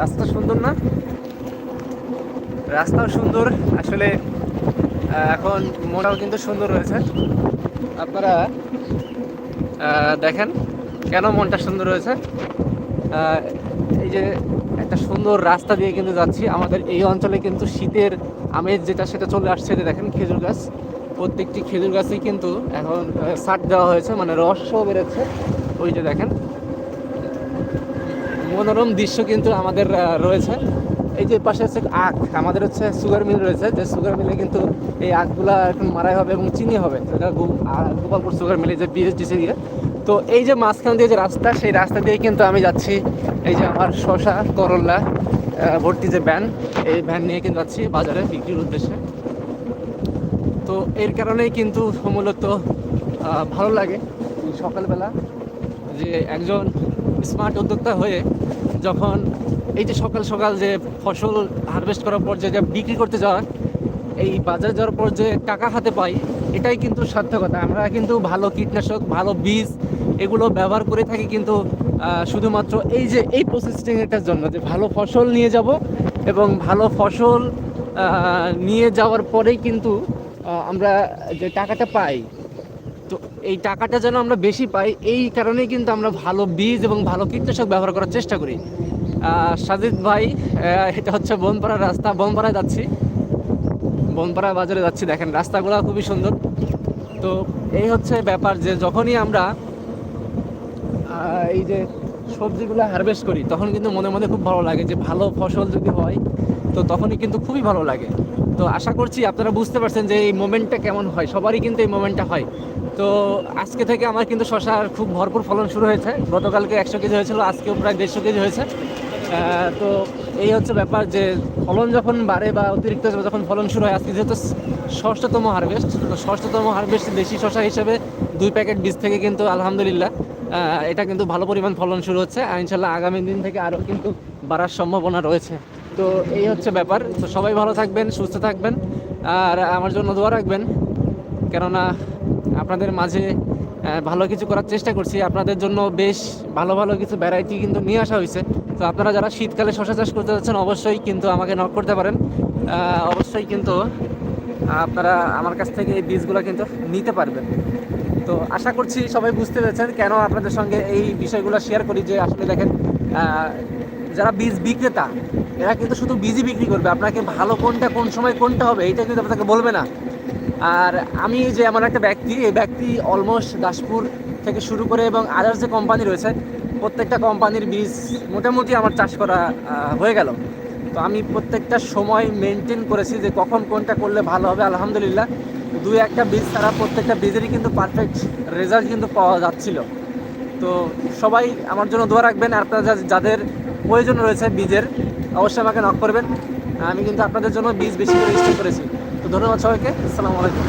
রাস্তা সুন্দর না? রাস্তাও সুন্দর, আসলে এখন মনটাও কিন্তু সুন্দর রয়েছে। আপনারা দেখেন কেন মনটা সুন্দর রয়েছে। এই যে একটা সুন্দর রাস্তা দিয়ে কিন্তু যাচ্ছি। আমাদের এই অঞ্চলে কিন্তু শীতের আমেজ যেটা, সেটা চলে আসছে দেখেন খেজুর গাছ। প্রত্যেকটি খেজুর গাছেই কিন্তু এখন সার দেওয়া হয়েছে মানে রসও বেরোচ্ছে। ওই যে দেখেন মনোরম দৃশ্য কিন্তু আমাদের রয়েছে। এই যে পাশে হচ্ছে আখ আমাদের হচ্ছে সুগার মিল রয়েছে। যে সুগার মিলে কিন্তু এই আখগুলা এখন মারাই হবে এবং চিনি হবে। আহ, গোপালপুর সুগার মিলে যে বিএসডিসি দিয়ে। তো এই যে মাঝখান দিয়ে যে রাস্তা সেই রাস্তা দিয়ে কিন্তু আমি যাচ্ছি। এই যে আমার শশা করল্লা ভর্তি যে ভ্যান এই ভ্যান নিয়ে কিন্তু যাচ্ছি বাজারে বিক্রির উদ্দেশ্যে। তো এর কারণেই কিন্তু মূলত ভালো লাগে। সকালবেলা যে একজন স্মার্ট উদ্যোক্তা হয়ে যখন এই যে সকাল সকাল যে ফসল হারভেস্ট করার পর যে বিক্রি করতে যাওয়া, এই বাজারে যাওয়ার পর যে টাকা হাতে পাই, এটাই কিন্তু সার্থকতা। আমরা কিন্তু ভালো কীটনাশক, ভালো বীজ এগুলো ব্যবহার করে থাকি কিন্তু শুধুমাত্র এই যে এই প্রসেসিংটার জন্য যে ভালো ফসল নিয়ে যাব এবং ভালো ফসল নিয়ে যাওয়ার পরেই কিন্তু আমরা যে টাকাটা পাই তো এই টাকাটা যেন আমরা বেশি পাই, এই কারণেই কিন্তু আমরা ভালো বীজ এবং ভালো কীটনাশক ব্যবহার করার চেষ্টা করি। সাজিদ ভাই এটা হচ্ছে বনপাড়ার রাস্তা। বনপাড়ায় যাচ্ছি। বনপাড়া বাজারে যাচ্ছি। দেখেন, রাস্তাগুলো খুবই সুন্দর। তো এই হচ্ছে ব্যাপার যে, যখনই আমরা এই যে সবজিগুলো হারভেস্ট করি, তখন কিন্তু মনে মনে খুব ভালো লাগে যে, ভালো ফসল যদি হয়, তো তখনই কিন্তু খুবই ভালো লাগে। তো আশা করছি আপনারা বুঝতে পারছেন যে এই মোমেন্টটা কেমন হয়। সবারই কিন্তু এই মোমেন্টটা হয়। তো আজকে থেকে আমার কিন্তু শশার খুব ভরপুর ফলন শুরু হয়েছে। গতকালকে একশো কেজি হয়েছিল, আজকেও প্রায় দেড়শো কেজি হয়েছে। তো এই হচ্ছে ব্যাপার যে ফলন যখন বাড়ে বা অতিরিক্ত যখন ফলন শুরু হয়, আজকে যেহেতু ষষ্ঠতম হারভেস্ট তো ষষ্ঠতম হারভেস্ট দেশি শশা হিসেবে দুই প্যাকেট বীজ থেকে কিন্তু আলহামদুলিল্লাহ এটা কিন্তু ভালো পরিমাণ ফলন শুরু হচ্ছে। আর ইনশাল্লাহ আগামী দিন থেকে আরও কিন্তু বাড়ার সম্ভাবনা রয়েছে। তো এই হচ্ছে ব্যাপার। তো সবাই ভালো থাকবেন, সুস্থ থাকবেন, আর আমার জন্য দোয়া রাখবেন। কেননা আপনাদের মাঝে ভালো কিছু করার চেষ্টা করছি। আপনাদের জন্য বেশ ভালো ভালো কিছু ভ্যারাইটি কিন্তু নিয়ে আসা হয়েছে। তো আপনারা যারা শীতকালে শশা চাষ করতে যাচ্ছেন, অবশ্যই কিন্তু আমাকে নক করতে পারেন। অবশ্যই কিন্তু আপনারা আমার কাছ থেকে এই বীজগুলো কিন্তু নিতে পারবেন। তো আশা করছি সবাই বুঝতে পেরেছেন কেন আপনাদের সঙ্গে এই বিষয়গুলো শেয়ার করি যে আসলে দেখেন যারা বীজ বিক্রেতা এরা কিন্তু শুধু বীজই বিক্রি করবে। আপনাকে ভালো কোনটা, কোন সময় কোনটা হবে এটা কিন্তু আপনাকে বলবে না। আর আমি যে এমন একটা ব্যক্তি, এই ব্যক্তি অলমোস্ট দাসপুর থেকে শুরু করে এবং আদার্স যে কোম্পানি রয়েছে, প্রত্যেকটা কোম্পানির বীজ মোটামুটি আমার চাষ করা হয়ে গেল। তো আমি প্রত্যেকটা সময় মেনটেন করেছি যে কখন কোনটা করলে ভালো হবে, আলহামদুলিল্লাহ। দুই একটা বীজ ছাড়া প্রত্যেকটা বীজেরই কিন্তু পারফেক্ট রেজাল্ট কিন্তু পাওয়া যাচ্ছিল। তো সবাই আমার জন্য দোয়া রাখবেন। আপনারা যাদের প্রয়োজন রয়েছে বীজের। অবশ্যই আমাকে নক করবেন। আমি কিন্তু আপনাদের জন্য বীজ বেশি করে স্টোর করেছি। তো ধন্যবাদ সবাইকে। আসসালামু আলাইকুম।